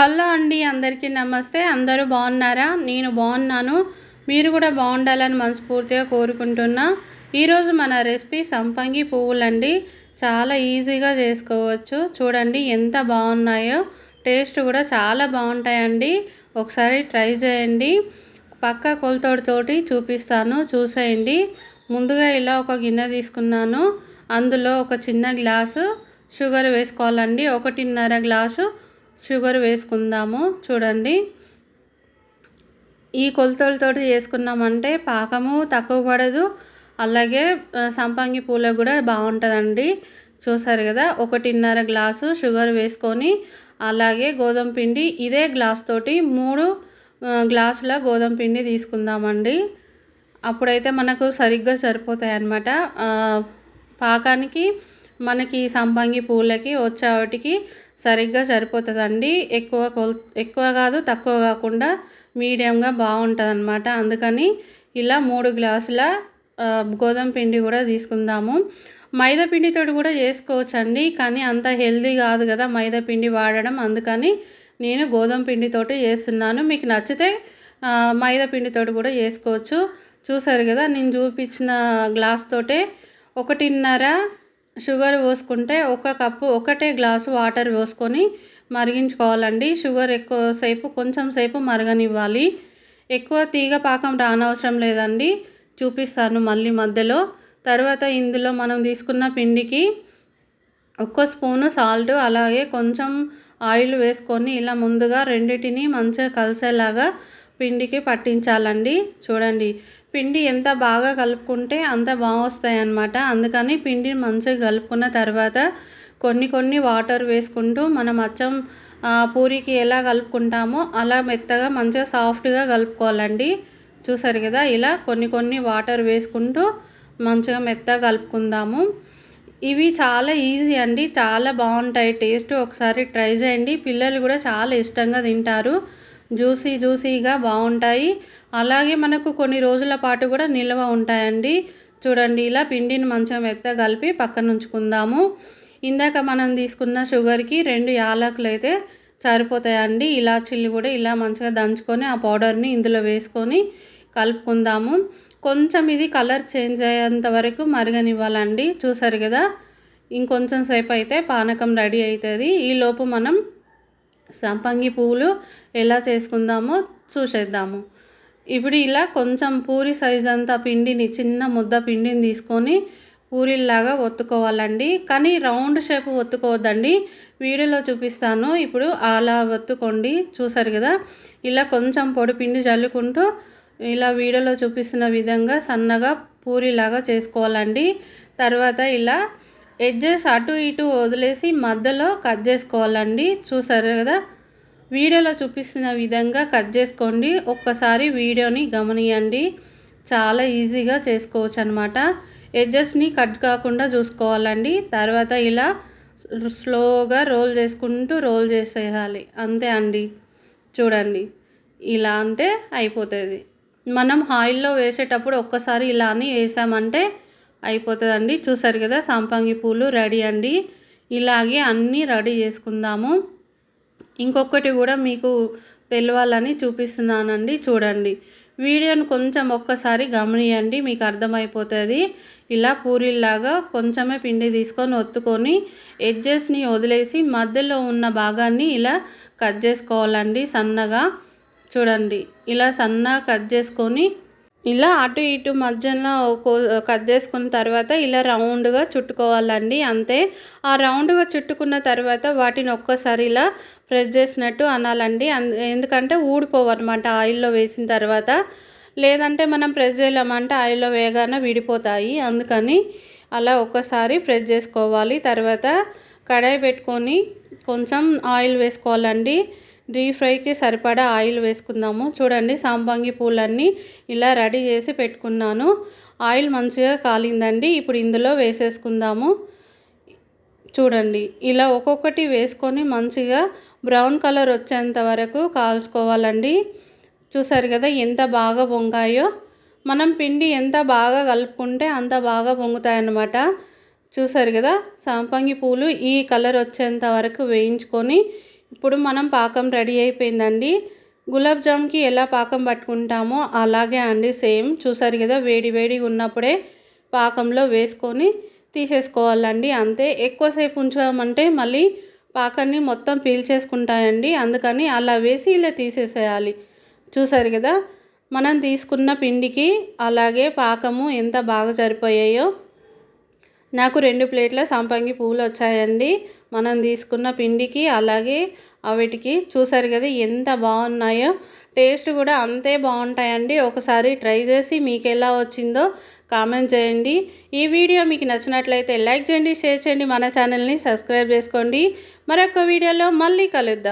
Hello అండి అందరికీ నమస్తే. అందరూ బాగున్నారా? నేను బాగున్నాను. మీరు కూడా బాగుండాలని మనస్ఫూర్తిగా కోరుకుంటున్నా. ఈరోజు మన రెసిపీ సంపంగి పువ్వులండి. చాలా ఈజీగా చేసుకోవచ్చు. చూడండి ఎంత బాగున్నాయో. టేస్ట్ కూడా చాలా బాగుంటాయండి. ఒకసారి ట్రై చేయండి. పక్క కొలతోటితోటి చూపిస్తాను. చూసేయండి. ముందుగా ఇలా ఒక గిన్నె తీసుకున్నాను. అందులో ఒక చిన్న గ్లాసు షుగర్ వేసుకోవాలండి. ఒకటిన్నర గ్లాసు షుగర్ వేసుకుందాము. చూడండి. ఈ కొలతలతోటి చేసుకున్నామంటే పాకము తక్కువ పడదు. అలాగే సంపంగి పూలకు కూడా బాగుంటుందండి. చూసారు కదా ఒకటిన్నర గ్లాసు షుగర్ వేసుకొని అలాగే గోధుమ పిండి ఇదే గ్లాస్ తోటి మూడు గ్లాసుల గోధుమ పిండి తీసుకుందామండి. అప్పుడైతే మనకు సరిగ్గా సరిపోతాయి అన్నమాట పాకానికి మనకి సంపంగి పూలకి వచ్చేవాటికి సరిగ్గా సరిపోతుందండి. ఎక్కువ కొల్ ఎక్కువ కాదు తక్కువ కాకుండా మీడియంగా బాగుంటుంది అనమాట అందుకని ఇలా మూడు గ్లాసుల గోధుమ పిండి కూడా తీసుకుందాము. మైదా పిండితో కూడా చేసుకోవచ్చండి కానీ అంత హెల్దీ కాదు కదా మైదా పిండి వాడడం. అందుకని నేను గోధుమ పిండితోటి చేస్తున్నాను. మీకు నచ్చితే మైదా పిండితో కూడా చేసుకోవచ్చు. చూసారు కదా నేను చూపించిన గ్లాస్ తోటే ఒకటిన్నర షుగర్ పోసుకుంటే ఒక కప్పు ఒకటే గ్లాసు వాటర్ పోసుకొని మరిగించుకోవాలండి. షుగర్ ఎక్కువసేపు కొంచెం సేపు మరగనివ్వాలి. ఎక్కువ తీగ పాకం రానవసరం లేదండి. చూపిస్తాను మళ్ళీ మధ్యలో. తర్వాత ఇందులో మనం తీసుకున్న పిండికి ఒక్క స్పూను సాల్ట్ అలాగే కొంచెం ఆయిల్ వేసుకొని ఇలా ముందుగా రెండింటిని మంచిగా కలిసేలాగా పిండికి పట్టించాలండి. చూడండి పిండి ఎంత బాగా కలుపుకుంటే అంత బాగా వస్తాయి అన్నమాట అందుకని పిండిని మంచిగా కలుపుకున్న తర్వాత కొన్ని కొన్ని వాటర్ వేసుకుంటూ మనం అచ్చం పూరికి ఎలా కలుపుకుంటామో అలా మెత్తగా మంచిగా సాఫ్ట్గా కలుపుకోవాలండి. చూసారు కదా ఇలా కొన్ని కొన్ని వాటర్ వేసుకుంటూ మంచిగా మెత్తగా కలుపుకుందాము. ఇవి చాలా ఈజీ అండి చాలా బాగుంటాయి. టేస్ట్ ఒకసారి ట్రై చేయండి. పిల్లలు కూడా చాలా ఇష్టంగా తింటారు. జ్యూసీ జ్యూసీగా బాగుంటాయి. అలాగే మనకు కొన్ని రోజుల పాటు కూడా నిల్వ ఉంటాయండి. చూడండి ఇలా పిండిని మంచిగా మెత్త కలిపి పక్కన ఉంచుకుందాము ఇందాక మనం తీసుకున్న షుగర్కి రెండు యాలకులు అయితే సరిపోతాయండి. ఇలాచీలు కూడా ఇలా మంచిగా దంచుకొని ఆ పౌడర్ని ఇందులో వేసుకొని కలుపుకుందాము. కొంచెం ఇది కలర్ చేంజ్ అయ్యేంత వరకు మరగనివ్వాలండి. చూసారు కదా ఇంకొంచెం సేపు అయితే పానకం రెడీ అవుతుంది. ఈలోపు మనం సంపంగి పువ్వులు ఎలా చేసుకుందామో చూసేద్దాము. ఇప్పుడు ఇలా కొంచెం పూరి సైజ్ అంతా పిండిని చిన్న ముద్ద పిండిని తీసుకొని పూరిలాగా ఒత్తుకోవాలండి. కానీ రౌండ్ షేప్ ఒత్తుకోవద్దండి. వీడియోలో చూపిస్తాను. ఇప్పుడు అలా ఒత్తుకోండి. చూసారు కదా? ఇలా కొంచెం పొడి పిండి చల్లుకుంటూ ఇలా వీడియోలో చూపిస్తున్న విధంగా సన్నగా పూరిలాగా చేసుకోవాలండి. తర్వాత ఇలా ఎడ్జెస్ అటు ఇటు వదిలేసి మధ్యలో కట్ చేసుకోవాలండి. చూసారు కదా? వీడియోలో చూపిస్తున్న విధంగా కట్ చేసుకోండి. ఒక్కసారి వీడియోని గమనియండి. చాలా ఈజీగా చేసుకోవచ్చు అనమాట ఎడ్జెస్ని కట్ కాకుండా చూసుకోవాలండి. తర్వాత ఇలా స్లోగా రోల్ చేసుకుంటూ రోల్ చేసేయాలి. అంతే అండి. చూడండి. ఇలా అంటే అయిపోతుంది. మనం ఆయిల్లో వేసేటప్పుడు ఒక్కసారి ఇలా అని వేసామంటే అయిపోతుందండి. చూసారు కదా సంపంగి పూలు రెడీ అండి. ఇలాగే అన్నీ రెడీ చేసుకుందాము. ఇంకొకటి కూడా మీకు తెలియాలని చూపిస్తున్నానండి. చూడండి. వీడియోని కొంచెం ఒక్కసారి గమనియండి మీకు అర్థమైపోతుంది. ఇలా పూరీలాగా కొంచెమే పిండి తీసుకొని ఒత్తుకొని ఎడ్జెస్ని వదిలేసి మధ్యలో ఉన్న భాగాన్ని ఇలా కట్ చేసుకోవాలండి సన్నగా. చూడండి. ఇలా సన్నగా కట్ చేసుకొని ఇలా అటు ఇటు మధ్యలో కట్ చేసుకున్న తర్వాత ఇలా రౌండ్గా చుట్టుకోవాలండి అంతే. ఆ రౌండ్గా చుట్టుకున్న తర్వాత వాటిని ఒక్కసారి ఇలా ప్రెస్ చేసినట్టు అనాలండి. ఎందుకంటే ఊడిపోవన్నమాట ఆయిల్లో వేసిన తర్వాత. లేదంటే మనం ప్రెస్ చేయలేమంటే ఆయిల్లో వేగానే విడిపోతాయి. అందుకని అలా ఒక్కసారి ప్రెస్ చేసుకోవాలి. తర్వాత కడాయి పెట్టుకొని కొంచెం ఆయిల్ వేసుకోవాలండి. డీప్ ఫ్రైకి సరిపడా ఆయిల్ వేసుకుందాము. చూడండి సాంబంగి పూలన్నీ ఇలా రెడీ చేసి పెట్టుకున్నాను. ఆయిల్ మంచిగా కాలిందండి. ఇప్పుడు ఇందులో వేసేసుకుందాము. చూడండి ఇలా ఒక్కొక్కటి వేసుకొని మంచిగా బ్రౌన్ కలర్ వచ్చేంత వరకు కాల్చుకోవాలండి. చూసారు కదా ఎంత బాగా పొంగాయో. మనం పిండి ఎంత బాగా కలుపుకుంటే అంత బాగా పొంగుతాయన్నమాట. చూసారు కదా సాంపంగి పూలు ఈ కలర్ వచ్చేంత వరకు వేయించుకొని ఇప్పుడు మనం పాకం రెడీ అయిపోయిందండి. గులాబ్ జామ్కి ఎలా పాకం పట్టుకుంటామో అలాగే అండి సేమ్. చూసారు కదా వేడి వేడిగా ఉన్నప్పుడే పాకంలో వేసుకొని తీసేసుకోవాలండి. అంతే ఎక్కువసేపు ఉంచామంటే మళ్ళీ పాకాన్ని మొత్తం పీల్చేసుకుంటాయండి అందుకని అలా వేసి ఇలా తీసేసేయాలి. చూసారు కదా మనం తీసుకున్న పిండికి అలాగే పాకము ఎంత బాగా సరిపోయాయో నాకు రెండు ప్లేట్ల సంపంగి పువ్వులు వచ్చాయండి. మనం తీసుకున్న పిండికి అలాగే వాటికి చూసారు కదా ఎంత బాగున్నాయో. టేస్ట్ కూడా అంతే బాగుంటాయండి. ఒకసారి ట్రై చేసి మీకు ఎలా వచ్చిందో కామెంట్ చేయండి. ఈ వీడియో మీకు నచ్చినట్లయితే లైక్ చేయండి షేర్ చేయండి. మన ఛానల్ని సబ్స్క్రైబ్ చేసుకోండి. మరొక వీడియోలో మళ్ళీ కలుద్దాం.